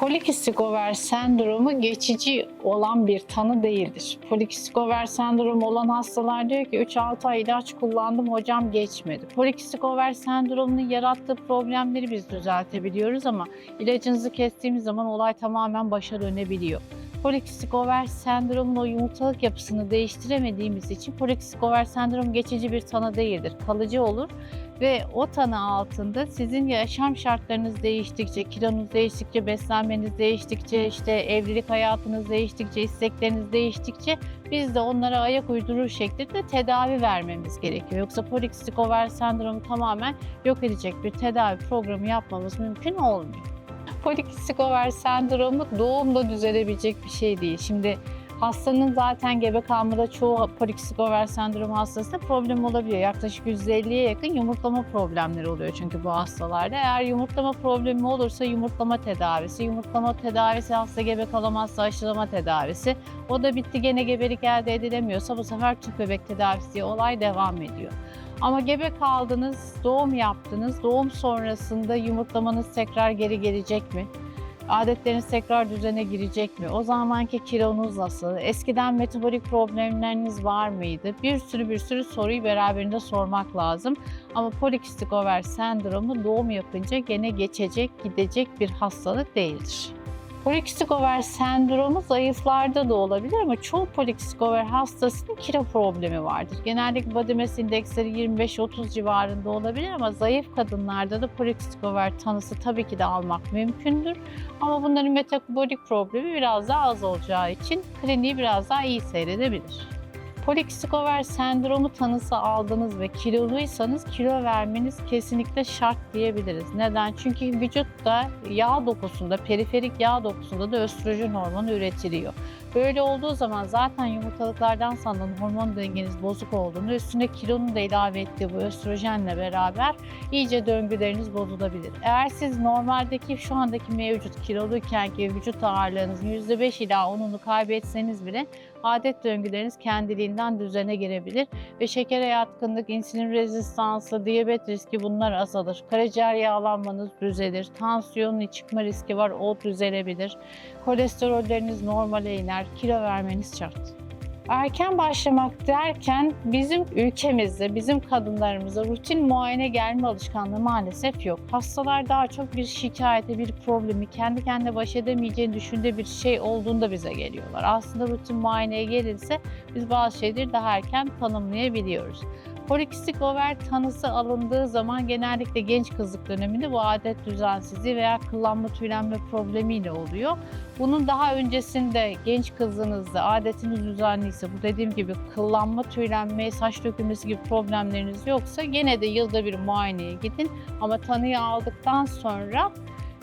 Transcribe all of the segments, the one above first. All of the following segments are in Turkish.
Polikistik over sendromu geçici olan bir tanı değildir. Polikistik over sendromu olan hastalar diyor ki 3-6 ay ilaç kullandım hocam geçmedi. Polikistik over sendromunun yarattığı problemleri biz düzeltebiliyoruz ama ilacınızı kestiğimiz zaman olay tamamen başa dönebiliyor. Polikistik over sendromun o yumurtalık yapısını değiştiremediğimiz için polikistik over sendrom geçici bir tanı değildir. Kalıcı olur ve o tanı altında sizin yaşam şartlarınız değiştikçe, kilonuz değiştikçe, beslenmeniz değiştikçe, işte evlilik hayatınız değiştikçe, istekleriniz değiştikçe biz de onlara ayak uydurur şekilde tedavi vermemiz gerekiyor. Yoksa polikistik over sendromu tamamen yok edecek bir tedavi programı yapmamız mümkün olmuyor. Polikistik over sendromu doğumda düzelebilecek bir şey değil. Şimdi hastanın zaten gebe kalmada çoğu polikistik over sendromu hastasında problem olabiliyor. Yaklaşık %50'ye yakın yumurtlama problemleri oluyor çünkü bu hastalarda. Eğer yumurtlama problemi olursa yumurtlama tedavisi, yumurtlama tedavisi hasta gebe kalamazsa aşılama tedavisi. O da bitti gene gebelik elde edilemiyorsa bu sefer tüp bebek tedavisi diye olay devam ediyor. Ama gebe kaldınız, doğum yaptınız. Doğum sonrasında yumurtlamanız tekrar geri gelecek mi? Adetleriniz tekrar düzene girecek mi? O zamanki kilonuz nasıl? Eskiden metabolik problemleriniz var mıydı? Bir sürü bir sürü soruyu beraberinde sormak lazım. Ama polikistik over sendromu doğum yapınca gene geçecek, gidecek bir hastalık değildir. Polikistik over sendromu zayıflarda da olabilir ama çoğu polikistik over hastasının kilo problemi vardır. Genellikle body mass indeksleri 25-30 civarında olabilir ama zayıf kadınlarda da polikistik over tanısı tabii ki de almak mümkündür. Ama bunların metabolik problemi biraz daha az olacağı için kliniği biraz daha iyi seyredebilir. Polikistik over sendromu tanısı aldınız ve kiloluysanız kilo vermeniz kesinlikle şart diyebiliriz. Neden? Çünkü vücutta yağ dokusunda, periferik yağ dokusunda da östrojen hormonu üretiliyor. Böyle olduğu zaman zaten yumurtalıklardan sanılan hormon dengeniz bozuk olduğunu, üstüne kilonun da ilave ettiği bu östrojenle beraber iyice döngüleriniz bozulabilir. Eğer siz normaldeki şu andaki mevcut kiloluyken ki vücut ağırlığınızın %5 ila 10'unu kaybetseniz bile adet döngüleriniz kendiliğinden düzene girebilir ve şekere yatkınlık, insülin rezistansı, diyabet riski bunlar azalır. Karaciğer yağlanmanız düzelir, tansiyonun çıkma riski var, o düzelebilir. Kolesterolleriniz normale iner, kilo vermeniz şart. Erken başlamak derken bizim ülkemizde, bizim kadınlarımıza rutin muayene gelme alışkanlığı maalesef yok. Hastalar daha çok bir şikayete, bir problemi, kendi kendine baş edemeyeceğini düşündüğü bir şey olduğunda bize geliyorlar. Aslında rutin muayeneye gelirse biz bazı şeyleri daha erken tanımlayabiliyoruz. Polikistik over tanısı alındığı zaman genellikle genç kızlık döneminde bu adet düzensizliği veya kıllanma tüylenme problemiyle oluyor. Bunun daha öncesinde genç kızınızda adetiniz düzenliyse bu dediğim gibi kıllanma, tüylenme, saç dökülmesi gibi problemleriniz yoksa gene de yılda bir muayeneye gidin. Ama tanıyı aldıktan sonra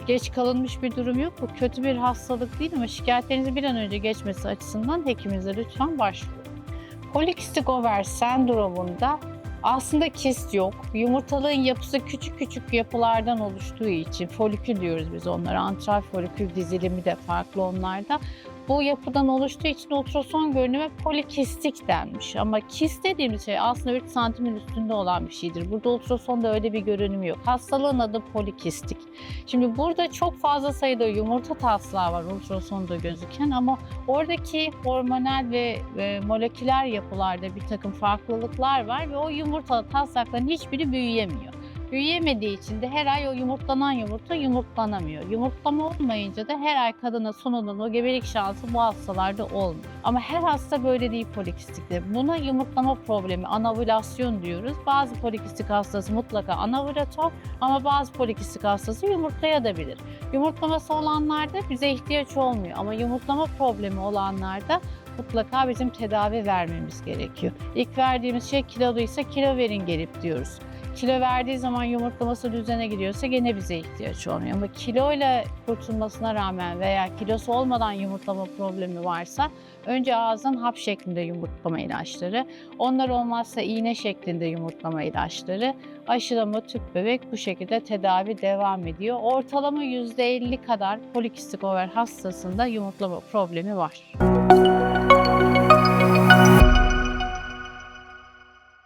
geç kalınmış bir durum yok. Bu kötü bir hastalık değil ama şikayetlerinizin bir an önce geçmesi açısından hekiminize lütfen başvurun. Polikistik over sendromunda aslında kist yok. Yumurtalığın yapısı küçük küçük yapılardan oluştuğu için folikül diyoruz biz onlara. Antral folikül dizilimi de farklı onlarda. Bu yapıdan oluştuğu için ultrason görünüme polikistik denmiş. Ama kist dediğimiz şey aslında 3 santimin üstünde olan bir şeydir. Burada ultrasonda öyle bir görünüm yok. Hastalığın adı polikistik. Şimdi burada çok fazla sayıda yumurta taslağı var ultrasonda gözüken ama oradaki hormonal ve moleküler yapılarda bir takım farklılıklar var ve o yumurta taslakların hiçbiri büyüyemiyor. Büyüyemediği için de her ay o yumurtlanan yumurta yumurtlanamıyor. Yumurtlama olmayınca da her ay kadına sunulan o gebelik şansı bu hastalarda olmuyor. Ama her hasta böyle değil polikistikte. Buna yumurtlama problemi, anavülasyon diyoruz. Bazı polikistik hastası mutlaka anavülatör ama bazı polikistik hastası yumurtlayabilir. Yumurtlaması olanlarda bize ihtiyaç olmuyor ama yumurtlama problemi olanlarda mutlaka bizim tedavi vermemiz gerekiyor. İlk verdiğimiz şey kiloluysa kilo verin gelip diyoruz. Kilo verdiği zaman yumurtlaması düzene giriyorsa gene bize ihtiyaç olmuyor. Ama kiloyla kurtulmasına rağmen veya kilosu olmadan yumurtlama problemi varsa önce ağızdan hap şeklinde yumurtlama ilaçları, onlar olmazsa iğne şeklinde yumurtlama ilaçları, aşılama, tüp bebek bu şekilde tedavi devam ediyor. Ortalama %50 kadar polikistik over hastasında yumurtlama problemi var.